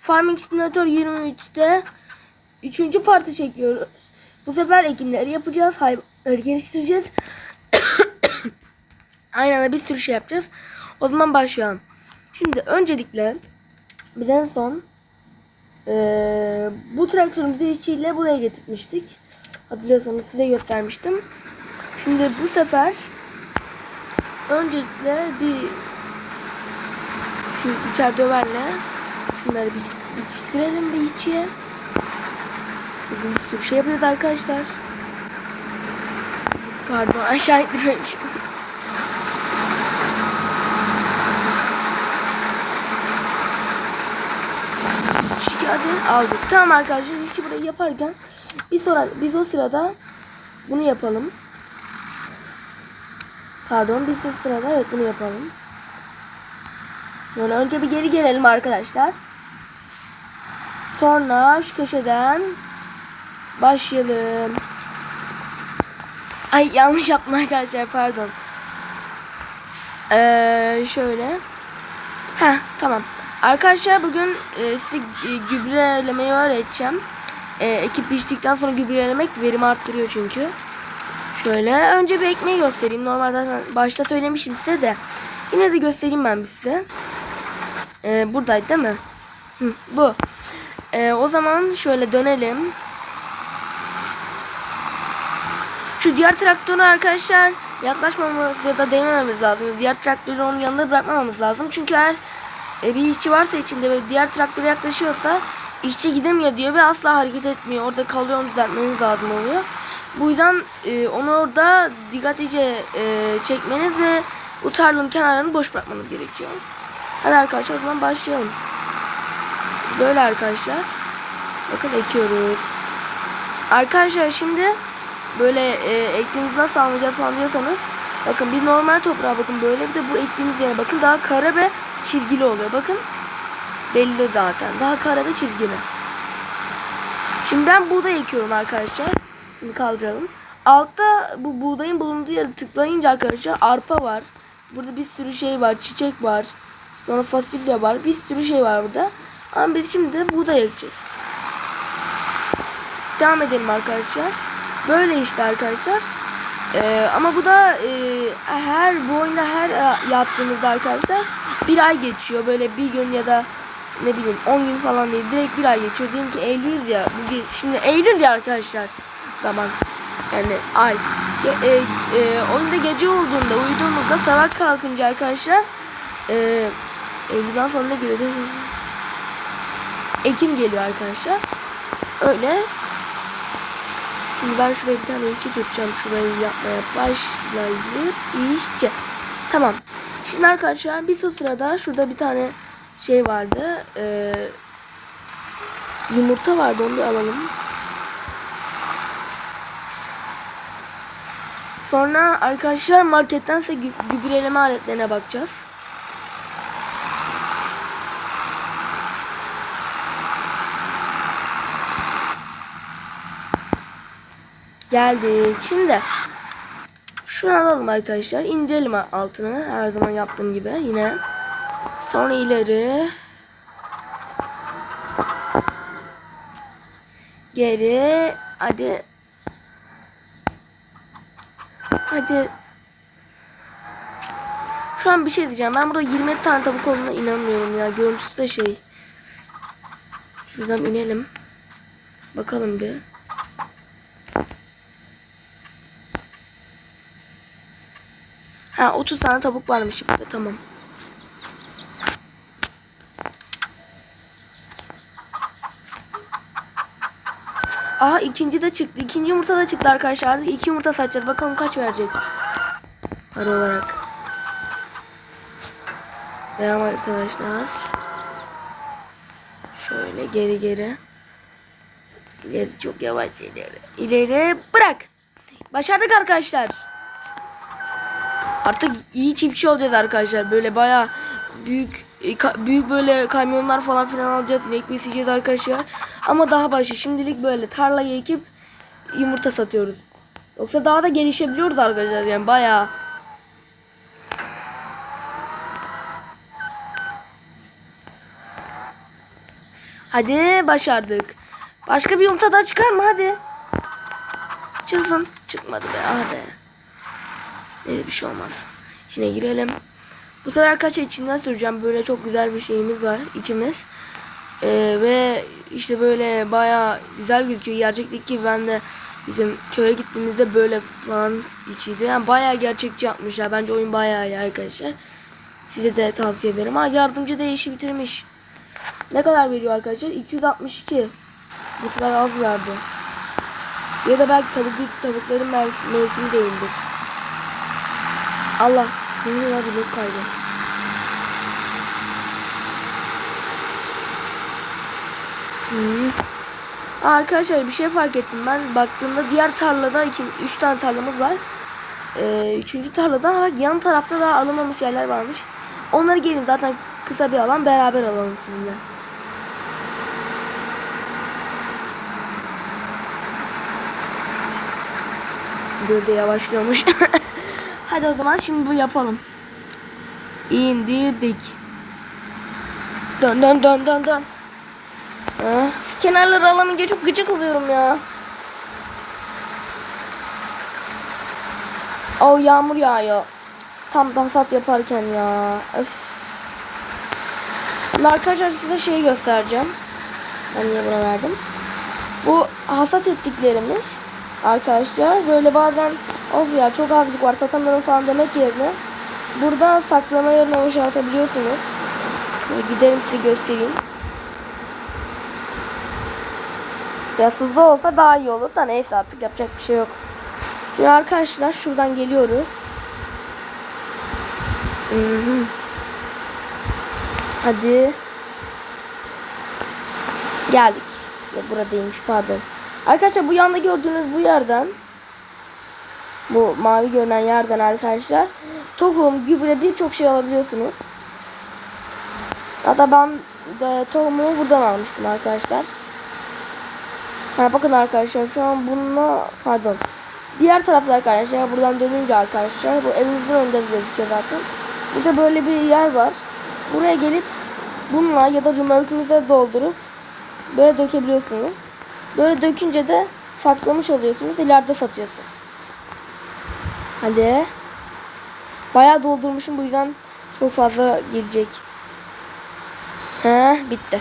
Farming Simulator 23'te 3. parti çekiyoruz. Bu sefer ekimleri yapacağız. Hayvanları geliştireceğiz. Aynı anda bir sürü şey yapacağız. O zaman başlayalım. Şimdi öncelikle biz en son eee, bu traktörümüzü işçiyle buraya getirmiştik. Hatırlıyorsanız size göstermiştim. Şimdi bu sefer öncelikle bir şu içer döverle şunları bir biçtirelim bir içiye. Bugün bir sürü şey yapacağız arkadaşlar. Pardon aşağı indiremişim. Şikayet aldık. Tamam arkadaşlar işi burayı yaparken bir sonra biz o sırada bunu yapalım. Pardon biz o sırada evet bunu yapalım. Yani önce bir geri gelelim arkadaşlar. Sonra şu köşeden başlayalım. Ay yanlış yaptım arkadaşlar pardon. Ee, şöyle. Heh tamam. Arkadaşlar bugün e, size e, gübrelemeyi öğreteceğim. E, ekip biçtikten sonra gübrelemek verimi arttırıyor çünkü. Şöyle önce bir ekmeği göstereyim. Normalde başta söylemişim size de. Yine de göstereyim ben size. E, buradaydı değil mi? Hı, bu. E, o zaman şöyle dönelim. Şu diğer traktörü arkadaşlar yaklaşmamamız ya da değmememiz lazım. Diğer traktörü onun yanında bırakmamamız lazım. Çünkü eğer e, bir işçi varsa içinde ve diğer traktöre yaklaşıyorsa işçi gidemiyor diyor ve asla hareket etmiyor. Orada kalıyor düzeltmeniz lazım oluyor. Bu yüzden e, onu orada dikkatlice e, çekmeniz ve bu tarlanın kenarlarını boş bırakmanız gerekiyor. Hadi arkadaşlar o zaman başlayalım. Böyle arkadaşlar. Bakın ekiyoruz. Arkadaşlar şimdi böyle e, ektiğinizi nasıl anlayacağız falan bakın bir normal toprağa bakın böyle bir de bu ektiğimiz yere bakın daha kara ve çizgili oluyor. Bakın belli zaten. Daha kara ve çizgili. Şimdi ben buğday ekiyorum arkadaşlar. Şimdi kaldıralım. Altta bu buğdayın bulunduğu yere tıklayınca arkadaşlar arpa var. Burada bir sürü şey var. Çiçek var. Sonra fasulye var. Bir sürü şey var burada. Ama biz şimdi buğday ekeceğiz. Devam edelim arkadaşlar. Böyle işte arkadaşlar. Ee, ama bu da e, her bu oyunda her e, yaptığımızda arkadaşlar bir ay geçiyor. Böyle bir gün ya da ne bileyim 10 gün falan değil. Direkt bir ay geçiyor. Diyelim ki Eylül ya. Bu bir, şimdi Eylül ya arkadaşlar. Zaman. Yani ay. Ge, e, e, oyunda gece olduğunda uyuduğumuzda sabah kalkınca arkadaşlar e, Eylül'den sonra ne geliyor? Ekim geliyor arkadaşlar. Öyle. Şimdi ben şuraya bir tane işçi tutacağım. Şurayı yapmaya başlayıp işçi. Tamam. Şimdi arkadaşlar biz o sırada şurada bir tane şey vardı. Ee, yumurta vardı onu bir alalım. Sonra arkadaşlar marketten ise gü- gübreleme aletlerine bakacağız. Geldik. Şimdi şunu alalım arkadaşlar. İndirelim altını. Her zaman yaptığım gibi. Yine. Sonra ileri. Geri. Hadi. Hadi. Şu an bir şey diyeceğim. Ben burada 20 tane tavuk olduğuna inanmıyorum ya. Görüntüsü de şey. Şuradan inelim. Bakalım bir. Ha 30 tane tavuk varmış burada tamam. Aha ikinci de çıktı. İkinci yumurta da çıktı arkadaşlar. Artık iki yumurta satacağız. Bakalım kaç verecek. Para olarak. Devam arkadaşlar. Şöyle geri geri. İleri çok yavaş ileri. İleri bırak. Başardık arkadaşlar. Artık iyi çiftçi olacağız arkadaşlar. Böyle baya büyük e, büyük böyle kamyonlar falan filan alacağız. İnek besleyeceğiz arkadaşlar. Ama daha başka. Şimdilik böyle tarlayı ekip yumurta satıyoruz. Yoksa daha da gelişebiliyoruz arkadaşlar. Yani baya Hadi başardık. Başka bir yumurta daha çıkar mı hadi. Çıksın. Çıkmadı be be. Neyse bir şey olmaz. İçine girelim. Bu sefer kaç içinden süreceğim. Böyle çok güzel bir şeyimiz var içimiz. Ee, ve işte böyle baya güzel gözüküyor. Gerçeklik gibi ben de bizim köye gittiğimizde böyle falan içiydi. Yani baya gerçekçi yapmışlar. Bence oyun baya iyi arkadaşlar. Size de tavsiye ederim. Ha yardımcı da işi bitirmiş. Ne kadar veriyor arkadaşlar? 262. Bu sefer az verdi. Ya da belki tavuk, tavukların mevs- mevsimi değildir. Allah. Benim hadi yok kaydı. Hmm. Aa, arkadaşlar bir şey fark ettim ben baktığımda diğer tarlada iki, üç tane tarlamız var. Ee, üçüncü tarlada ama yan tarafta daha alınmamış yerler varmış. Onları gelin zaten kısa bir alan beraber alalım sizinle. Böyle yavaşlıyormuş. Hadi o zaman şimdi bu yapalım. İndirdik. Dön dön dön dön dön. Ha, kenarları alamayınca çok gıcık oluyorum ya. Oh yağmur yağıyor. Tam hasat yaparken ya. Öf. Arkadaşlar size şeyi göstereceğim. Ben niye buna verdim? Bu hasat ettiklerimiz arkadaşlar böyle bazen of ya çok azıcık var satamıyorum falan demek yerine burada saklama yerine boşaltabiliyorsunuz. Gidelim size göstereyim. Biraz hızlı olsa daha iyi olur da neyse artık yapacak bir şey yok. Şimdi arkadaşlar şuradan geliyoruz. Hı hı. Hadi. Geldik. Ya buradaymış pardon. Arkadaşlar bu yanda gördüğünüz bu yerden bu mavi görünen yerden arkadaşlar tohum, gübre birçok şey alabiliyorsunuz. Hatta ben de tohumumu buradan almıştım arkadaşlar. Ha bakın arkadaşlar şu an bununla pardon. Diğer tarafta arkadaşlar buradan dönünce arkadaşlar bu evimizin önünde gözüküyor zaten. Burada böyle bir yer var. Buraya gelip bununla ya da römorkünüze doldurup böyle dökebiliyorsunuz. Böyle dökünce de saklamış oluyorsunuz. ileride satıyorsunuz. Hadi. Bayağı doldurmuşum bu yüzden çok fazla gelecek. He bitti.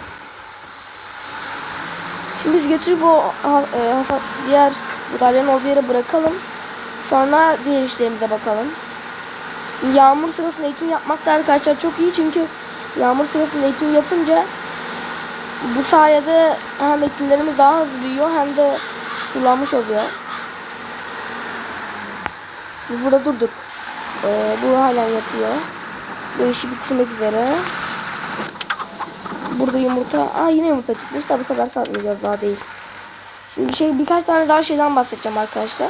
Şimdi biz götürüp ha- e, diğer buğdayların olduğu yere bırakalım. Sonra diğer işlerimize bakalım. Şimdi yağmur sırasında ekim yapmak da arkadaşlar çok iyi çünkü yağmur sırasında ekim yapınca bu sayede hem ekinlerimiz daha hızlı büyüyor hem de sulanmış oluyor. Burada durduk. Ee, bu hala yapıyor. Bu işi bitirmek üzere. Burada yumurta. Aa yine yumurta çıkmış da bu sefer satmayacağız daha değil. Şimdi bir şey birkaç tane daha şeyden bahsedeceğim arkadaşlar.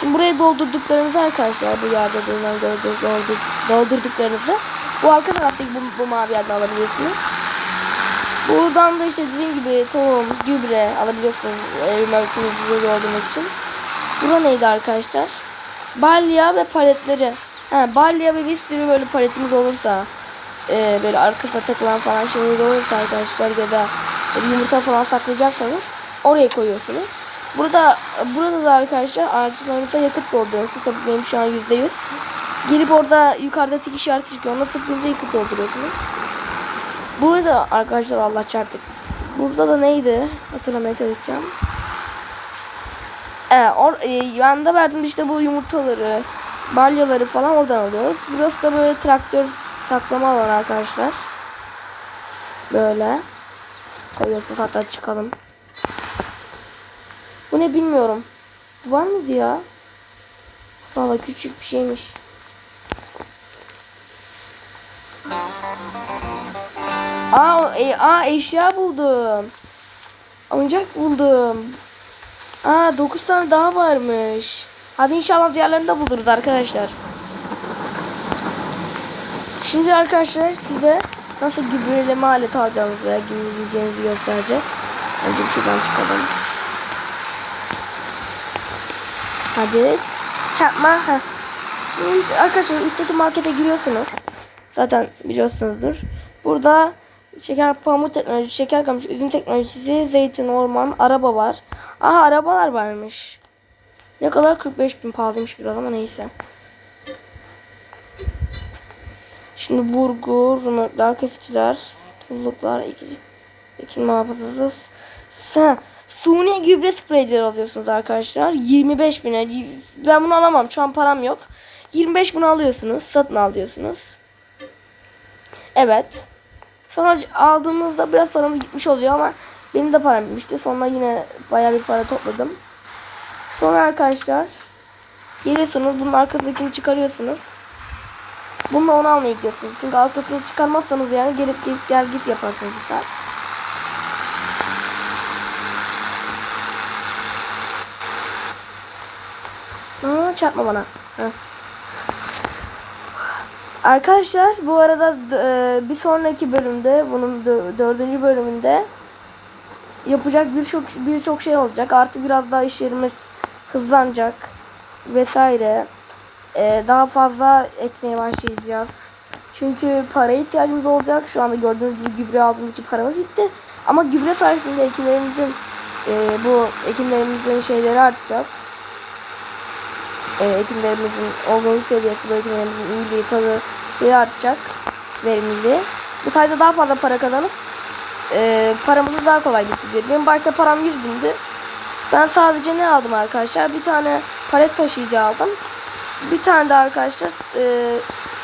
Şimdi buraya doldurduklarınızı arkadaşlar bu yerde bulunan doldur, doldur, doldurduklarınızı bu arka taraftaki bu, bu mavi yerden alabiliyorsunuz. Buradan da işte dediğim gibi tohum, gübre alabiliyorsunuz evimlerinizi doldurmak için. Bura neydi arkadaşlar? Balya ve paletleri. Ha, balya ve bir sürü böyle paletimiz olursa e, böyle arkasına takılan falan şeyler olursa arkadaşlar ya da yumurta falan saklayacaksanız oraya koyuyorsunuz. Burada burada da arkadaşlar ağaçlarınıza yakıt dolduruyorsunuz. Tabii benim şu an yüzde yüz. Gelip orada yukarıda tik işareti çıkıyor. Ona tıklayınca yakıt dolduruyorsunuz. Burada arkadaşlar Allah çarptık. Burada da neydi? Hatırlamaya çalışacağım. Ee, or, e, ben de verdim işte bu yumurtaları, balyaları falan oradan alıyoruz. Burası da böyle traktör saklama alanı arkadaşlar. Böyle. Koyuyorsunuz hatta çıkalım. Bu ne bilmiyorum. Var mıydı ya? Valla küçük bir şeymiş. Aa, e, aa eşya buldum. Oyuncak buldum. Aa 9 tane daha varmış. Hadi inşallah diğerlerini de buluruz arkadaşlar. Şimdi arkadaşlar size nasıl gübreleme aleti alacağınızı veya gübreleyeceğinizi göstereceğiz. Önce bir şuradan çıkalım. Hadi çarpma. Heh. Şimdi arkadaşlar üstteki markete giriyorsunuz. Zaten biliyorsunuzdur. Burada şeker pamuk teknolojisi, şeker kamışı, üzüm teknolojisi, zeytin, orman, araba var. Aha arabalar varmış. Ne kadar 45 bin pahalıymış biraz ama neyse. Şimdi burgu, römorklar, kesiciler, buzluklar, ekici, ekin muhafazası. Sen, suni gübre spreyleri alıyorsunuz arkadaşlar. 25 bine. Ben bunu alamam. Şu an param yok. 25 bunu alıyorsunuz. Satın alıyorsunuz. Evet. Sonra aldığımızda biraz paramız gitmiş oluyor ama benim de param bitmişti. Sonra yine bayağı bir para topladım. Sonra arkadaşlar geliyorsunuz bunun arkasındakini çıkarıyorsunuz. Bununla onu almaya gidiyorsunuz. Çünkü arkasını çıkarmazsanız yani gelip gelip gel git yaparsınız bir saat. Aa, çarpma bana. Heh. Arkadaşlar bu arada e, bir sonraki bölümde bunun dö- dördüncü bölümünde yapacak birçok birçok şey olacak. Artık biraz daha işlerimiz hızlanacak vesaire. E, daha fazla ekmeye başlayacağız. Çünkü paraya ihtiyacımız olacak. Şu anda gördüğünüz gibi gübre aldığımız için paramız bitti. Ama gübre sayesinde ekinlerimizin e, bu ekinlerimizin şeyleri artacak. E, ekinlerimizin olgunluk seviyesi, bu ekinlerimizin iyiliği, tadı şeyi artacak. Verimliliği. Bu sayede daha fazla para kazanıp e, paramızı daha kolay bitireceğiz. Benim başta param 100 bindi. Ben sadece ne aldım arkadaşlar? Bir tane palet taşıyıcı aldım. Bir tane de arkadaşlar e,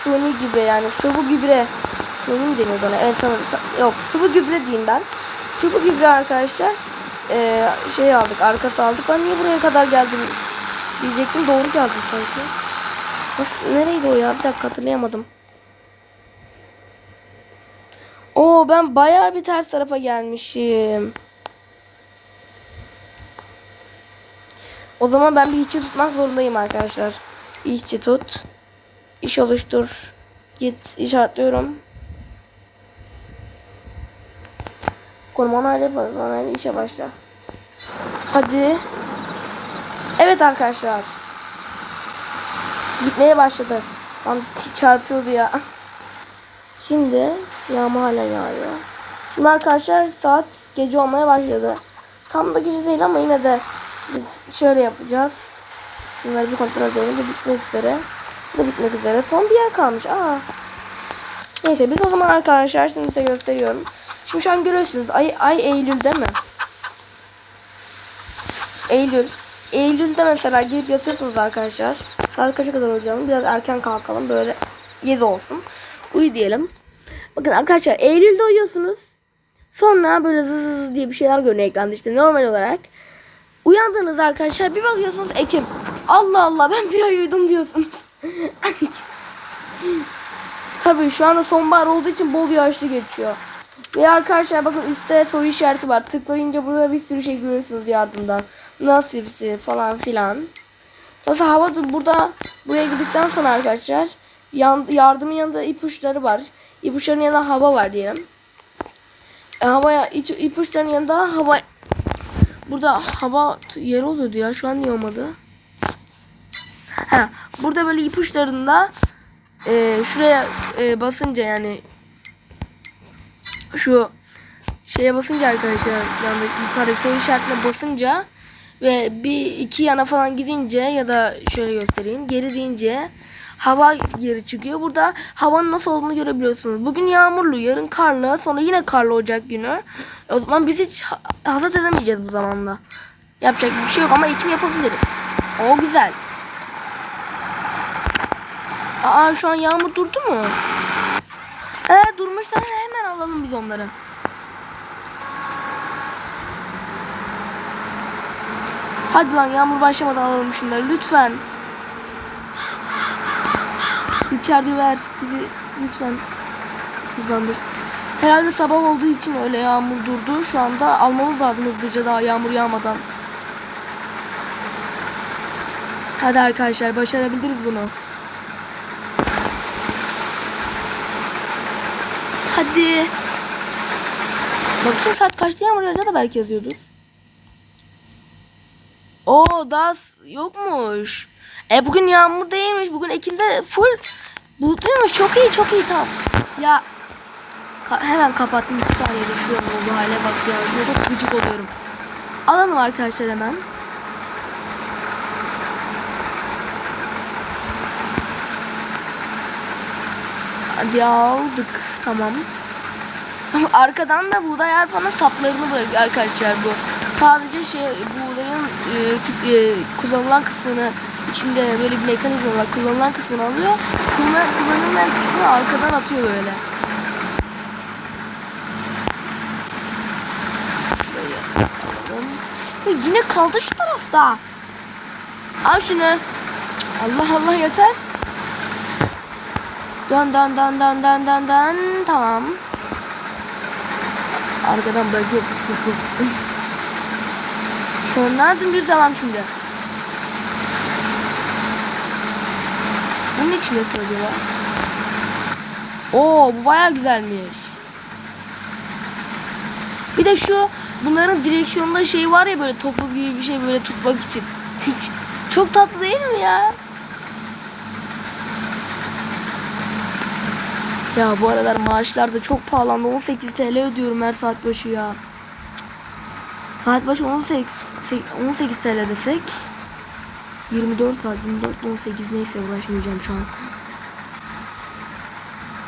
suni gübre yani sıvı gübre suni mi deniyor bana? Evet sanırım. Yok sıvı gübre diyeyim ben. Sıvı gübre arkadaşlar e, şey aldık arkası aldık. Ben niye buraya kadar geldim diyecektim. Doğru geldim sanki. Nasıl, nereydi o ya? Bir dakika hatırlayamadım. Oo ben bayağı bir ters tarafa gelmişim. O zaman ben bir işçi tutmak zorundayım arkadaşlar. İşçi tut. İş oluştur. Git işaretliyorum. Konum onayla onayla işe başla. Hadi. Evet arkadaşlar. Gitmeye başladı. Lan çarpıyordu ya. Şimdi yağmur hala yağıyor. Şimdi arkadaşlar saat gece olmaya başladı. Tam da gece değil ama yine de biz şöyle yapacağız. Şunları bir kontrol edelim. Bu bitmek üzere. Bu da bitmek üzere. Son bir yer kalmış. Aa. Neyse biz o zaman arkadaşlar şimdi size gösteriyorum. Şimdi şu an görüyorsunuz. Ay, ay Eylül değil mi? Eylül. Eylül'de mesela girip yatıyorsunuz arkadaşlar. Saat kaça kadar olacağını biraz erken kalkalım. Böyle 7 olsun. Uyu diyelim. Bakın arkadaşlar Eylül'de uyuyorsunuz. Sonra böyle zız zız diye bir şeyler görünüyor ekranda işte normal olarak. Uyandığınızda arkadaşlar bir bakıyorsunuz Ekim. Allah Allah ben bir ay uyudum diyorsunuz. Tabii şu anda sonbahar olduğu için bol yağışlı geçiyor. Ve arkadaşlar bakın üstte soru işareti var. Tıklayınca burada bir sürü şey görüyorsunuz yardımdan. Nasipsi falan filan. Sonra hava burada buraya gittikten sonra arkadaşlar yan, yardımın yanında ipuçları var. İpuçlarının yanında hava var diyelim. E, havaya iç, ipuçlarının yanında hava burada hava t- yer oluyordu ya şu an niye olmadı? Ha, burada böyle ipuçlarında e, şuraya e, basınca yani şu şeye basınca arkadaşlar yani yukarı soru işaretine basınca ve bir iki yana falan gidince ya da şöyle göstereyim geri deyince hava geri çıkıyor. Burada havanın nasıl olduğunu görebiliyorsunuz. Bugün yağmurlu, yarın karlı, sonra yine karlı olacak günü. O zaman biz hiç ha- hasat edemeyeceğiz bu zamanda. Yapacak bir şey yok ama ekim yapabiliriz. O güzel. Aa şu an yağmur durdu mu? Eğer durmuşsa hemen alalım biz onları. Hadi lan yağmur başlamadan alalım şunları lütfen. İçeride ver bizi lütfen hızlandır. Herhalde sabah olduğu için öyle yağmur durdu. Şu anda almamız lazım hızlıca daha yağmur yağmadan. Hadi arkadaşlar başarabiliriz bunu. Hadi. Bakayım saat kaçta yağmur yağacak da belki yazıyordur. Oo daha yokmuş. E bugün yağmur değilmiş. Bugün Ekim'de full bulutluymuş. Çok iyi çok iyi tamam. Ya Ka- hemen kapattım 2 saniyede şu an oldu hale bak ya. Çok gıcık oluyorum. Alalım arkadaşlar hemen. Hadi aldık. Tamam. Arkadan da buğday arpanın saplarını bırakıyor arkadaşlar bu. Sadece şey buğdayın e, tüp- e, kullanılan kısmını içinde böyle bir mekanizma var. Kullanılan kısmını alıyor. Kullan, kullanılmayan kısmını arkadan atıyor böyle. Şöyle yine kaldı şu tarafta. Al şunu. Allah Allah yeter. Dön dön dön dön dön dön dön. Tamam. Arkadan bırakıyor. Sonra dümdüz devam şimdi. Bunun için nasıl acaba? Oo bu baya güzelmiş. Bir de şu bunların direksiyonunda şey var ya böyle topuz gibi bir şey böyle tutmak için. Hiç, çok tatlı değil mi ya? Ya bu aralar maaşlar da çok pahalandı. 18 TL ödüyorum her saat başı ya. Saat başı 18, 18 TL desek 24 saat 24 18 neyse uğraşmayacağım şu an.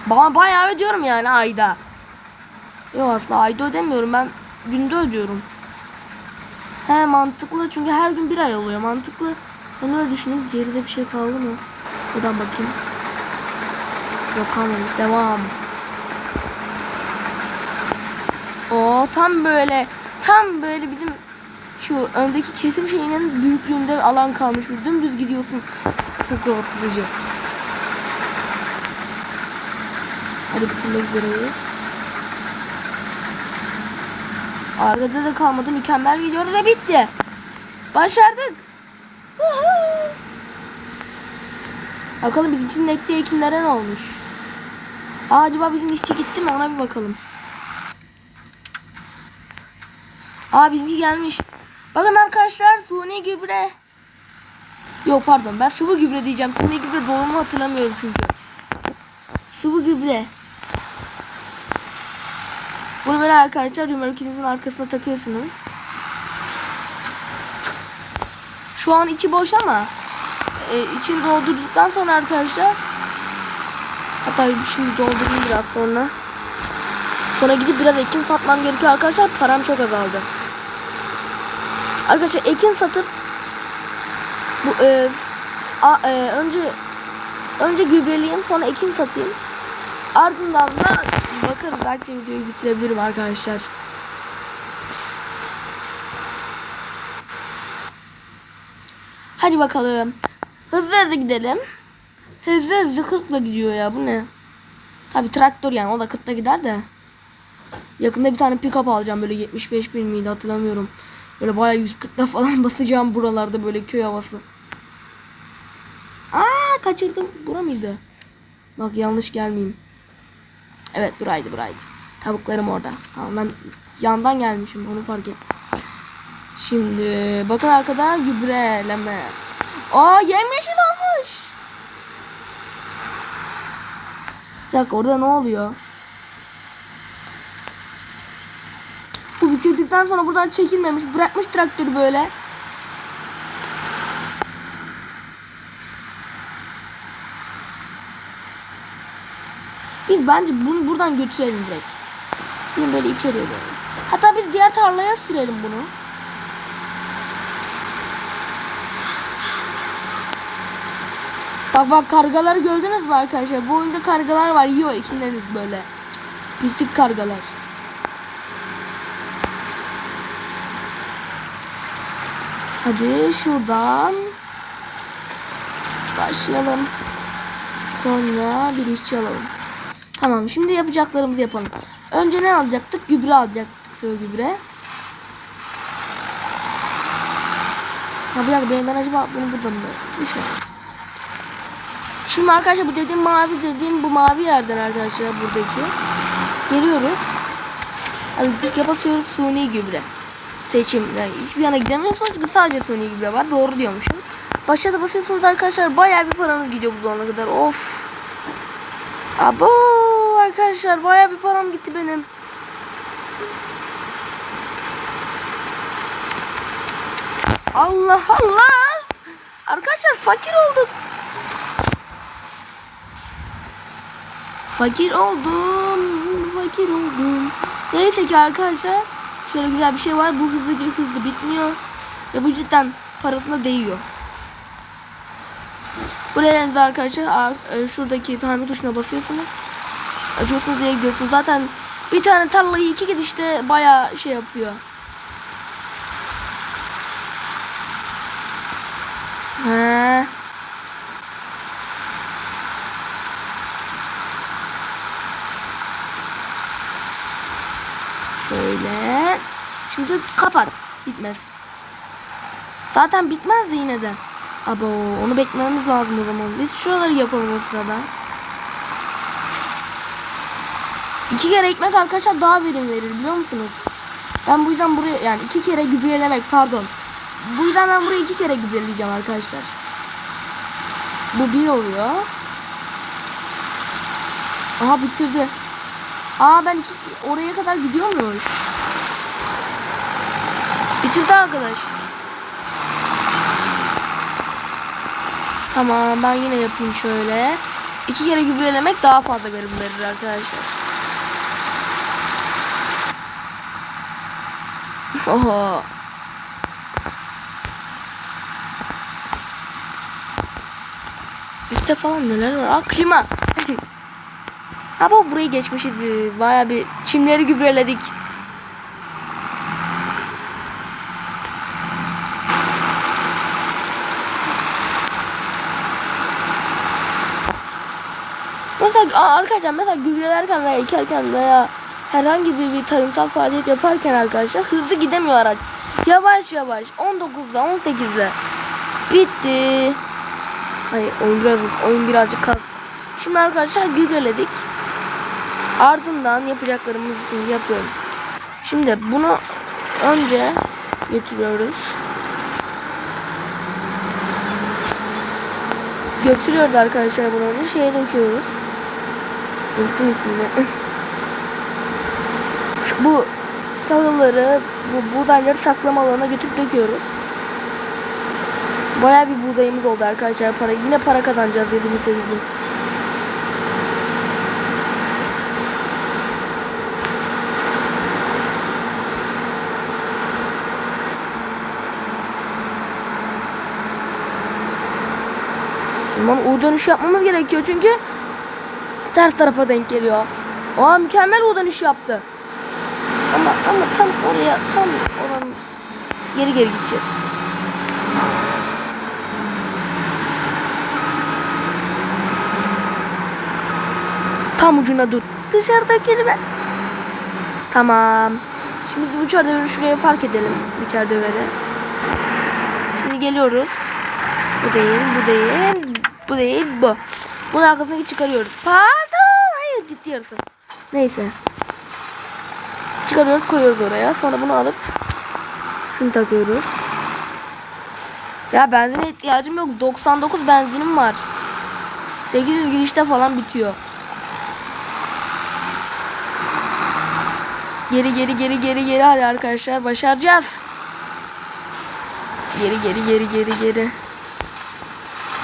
Bana bayağı ödüyorum yani ayda. Yok aslında ayda ödemiyorum ben günde ödüyorum. He mantıklı çünkü her gün bir ay oluyor mantıklı. Ben öyle düşündüm geride bir şey kaldı mı? Buradan bakayım. Yok kalmamış devam. O tam böyle tam böyle bizim şu öndeki kesim şeyinin büyüklüğünde alan kalmış. Dümdüz gidiyorsun. Çok rahatlatıcı. Hadi bitirmek üzereyiz. Arkada da kalmadı. Mükemmel gidiyor ve bitti. Başardık. Woohoo! Bakalım bizimkinin ektiği ekinlere ne olmuş? Aa, acaba bizim işçi gitti mi ona bir bakalım. Aa gelmiş. Bakın arkadaşlar suni gübre. Yok pardon ben sıvı gübre diyeceğim. Suni gübre doğru mu hatırlamıyorum çünkü. Sıvı gübre. Bunu böyle arkadaşlar römorkinizin arkasına takıyorsunuz. Şu an içi boş ama e, içini doldurduktan sonra arkadaşlar hatta şimdi doldurayım biraz sonra. Sonra gidip biraz ekin satmam gerekiyor arkadaşlar. Param çok azaldı. Arkadaşlar ekin satıp bu e, a, e, önce önce gübreleyeyim sonra ekin satayım. Ardından da bakarız belki de videoyu bitirebilirim arkadaşlar. Hadi bakalım. Hızlı hızlı gidelim. Hızlı hızlı 40'la gidiyor ya bu ne? Tabi traktör yani o da 40'la gider de. Yakında bir tane pick-up alacağım böyle 75 bin miydi hatırlamıyorum. Böyle bayağı 140'la falan basacağım buralarda böyle köy havası. Aa kaçırdım. Bura mıydı? Bak yanlış gelmeyeyim. Evet buraydı buraydı. Tavuklarım orada. Tamam ben yandan gelmişim onu fark et. Şimdi bakın arkada gübreleme. Aa yemyeşil olmuş. Bir dakika orada ne oluyor? Bitirdikten sonra buradan çekilmemiş. Bırakmış traktörü böyle. Biz bence bunu buradan götürelim direkt. Bunu böyle içeriye doğru. Hatta biz diğer tarlaya sürelim bunu. Bak bak kargaları gördünüz mü arkadaşlar? Bu oyunda kargalar var. Yiyor ekinleriniz böyle. Pislik kargalar. Hadi şuradan başlayalım. Sonra bir işçi alalım. Tamam şimdi yapacaklarımızı yapalım. Önce ne alacaktık? Gübre alacaktık sıvı gübre. Ha bir benim ben acaba bunu burada mı? Bir. Şimdi arkadaşlar bu dediğim mavi dediğim bu mavi yerden arkadaşlar buradaki. Geliyoruz. Hadi düzge basıyoruz suni gübre. Seçim. Yani hiçbir yana gidemiyorsunuz çünkü sadece suni gübre var. Doğru diyormuşum. Başa da basıyorsunuz arkadaşlar. Bayağı bir paranız gidiyor bu zamana kadar. Of. Abo arkadaşlar baya bir param gitti benim. Allah Allah. Arkadaşlar fakir olduk. Fakir oldum. Fakir oldum. Neyse ki arkadaşlar şöyle güzel bir şey var. Bu hızlıca hızlı bitmiyor. Ve bu cidden parasına değiyor. Buraya gelince arkadaşlar ar- e, şuradaki tamir tuşuna basıyorsunuz. Açıyorsunuz diye gidiyorsunuz. Zaten bir tane tarlayı iki gidişte bayağı şey yapıyor. He. Şöyle. Şimdi kapat. Bitmez. Zaten bitmez de yine de. Abo onu beklememiz lazım o zaman. Biz şuraları yapalım o sırada. İki kere ekmek arkadaşlar daha verim verir biliyor musunuz? Ben bu yüzden buraya yani iki kere gübrelemek pardon. Bu yüzden ben burayı iki kere gübreleyeceğim arkadaşlar. Bu bir oluyor. Aha bitirdi. Aa ben iki, oraya kadar gidiyor muyuz? Bitirdi arkadaş. Tamam ben yine yapayım şöyle. İki kere gübrelemek daha fazla verim verir arkadaşlar. Oho. Üstte falan neler var? Aa klima. ha burayı geçmişiz biz. Baya bir çimleri gübreledik. Mesela arkadaşlar mesela gübrelerken veya ekerken veya herhangi bir, bir tarımsal faaliyet yaparken arkadaşlar hızlı gidemiyor araç. Yavaş yavaş 19'da 18'de bitti. Hayır oyun biraz oyun birazcık kaz. Şimdi arkadaşlar gübreledik. Ardından yapacaklarımızı şimdi yapıyorum. Şimdi bunu önce götürüyoruz. Götürüyoruz arkadaşlar bunu şeye döküyoruz. Unuttum ismini. bu tahılları, bu buğdayları saklama alanına götürüp döküyoruz. Bayağı bir buğdayımız oldu arkadaşlar para. Yine para kazanacağız 7 bin 8 bin. Tamam U dönüş yapmamız gerekiyor çünkü ters tarafa denk geliyor. Aa mükemmel U dönüş yaptı. Ama ama tam oraya tam oranın geri geri gideceğiz. Tam ucuna dur. Dışarıda kelime. Tamam. Şimdi bu içeride döveri şuraya park edelim. İçeride döveri. Şimdi geliyoruz. Bu değil, bu değil, bu değil, bu. Bunun arkasını çıkarıyoruz. Pardon, hayır gitti yarısı. Neyse. Çıkarıyoruz, koyuyoruz oraya. Sonra bunu alıp şunu takıyoruz. Ya benzine ihtiyacım yok. 99 benzinim var. 800 girişte falan bitiyor. Geri geri geri geri geri hadi arkadaşlar başaracağız. Geri geri geri geri geri.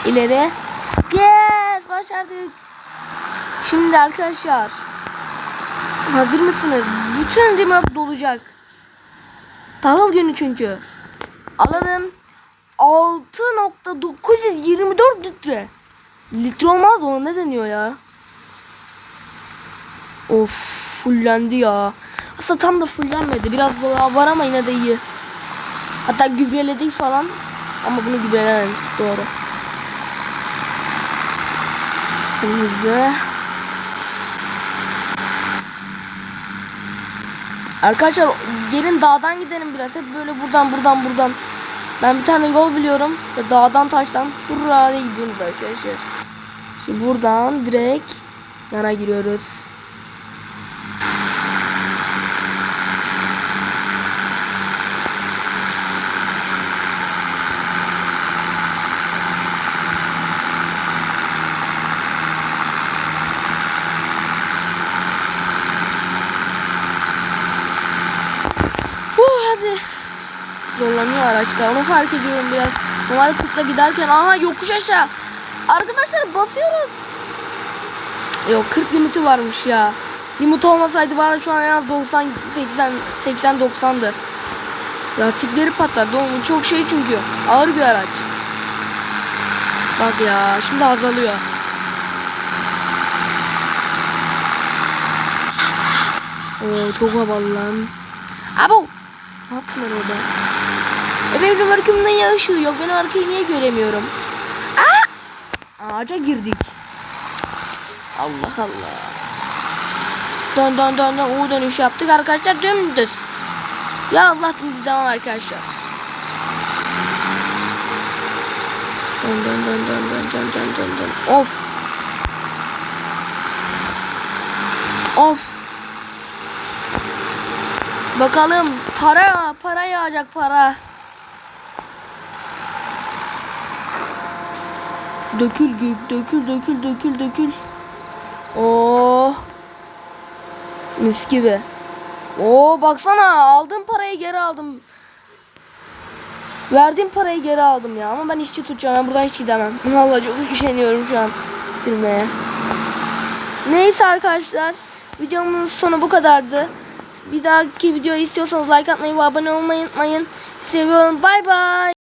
İleri. Yes başardık. Şimdi arkadaşlar. Hazır mısınız? Bütün remork dolacak. Tahıl günü çünkü. Alalım. 6.924 litre. Litre olmaz o ne deniyor ya? Of fullendi ya. Aslında tam da fullenmedi. Biraz daha var ama yine de iyi. Hatta gübreledik falan. Ama bunu gübrelememiştik doğru. Hızlı. Arkadaşlar gelin dağdan gidelim biraz. Hep böyle buradan buradan buradan. Ben bir tane yol biliyorum. Ve dağdan taştan diye gidiyoruz arkadaşlar. Şimdi buradan direkt yana giriyoruz. hadi. Zorlanıyor araçta. Onu fark ediyorum biraz. Normalde 40'la giderken aha yokuş aşağı. Arkadaşlar basıyoruz. Yok 40 limiti varmış ya. Limit olmasaydı bana şu an en az 90 80 80 90'dı. Lastikleri patlar. Doğum çok şey çünkü. Ağır bir araç. Bak ya şimdi azalıyor. Oo çok havalı lan. Abo. Ne yaptılar orada? E benim arkamda ya ışığı yok. Ben arkayı niye göremiyorum? Aa! Ağaca girdik. Allah Allah. Dön dön dön dön. U dönüş yaptık arkadaşlar. Dümdüz. Ya Allah dümdüz devam arkadaşlar. Dön dön dön dön dön dön dön dön dön. Of. Of. Bakalım para para yağacak para. Dökül dökül dökül dökül dökül. Oo. Mis gibi. Oo baksana aldım parayı geri aldım. Verdiğim parayı geri aldım ya ama ben işçi tutacağım. Ben buradan hiç gidemem. Vallahi çok üşeniyorum şu an silmeye. Neyse arkadaşlar. Videomun sonu bu kadardı. Bir dahaki video istiyorsanız like atmayı ve abone olmayı unutmayın. Seviyorum. Bay bay.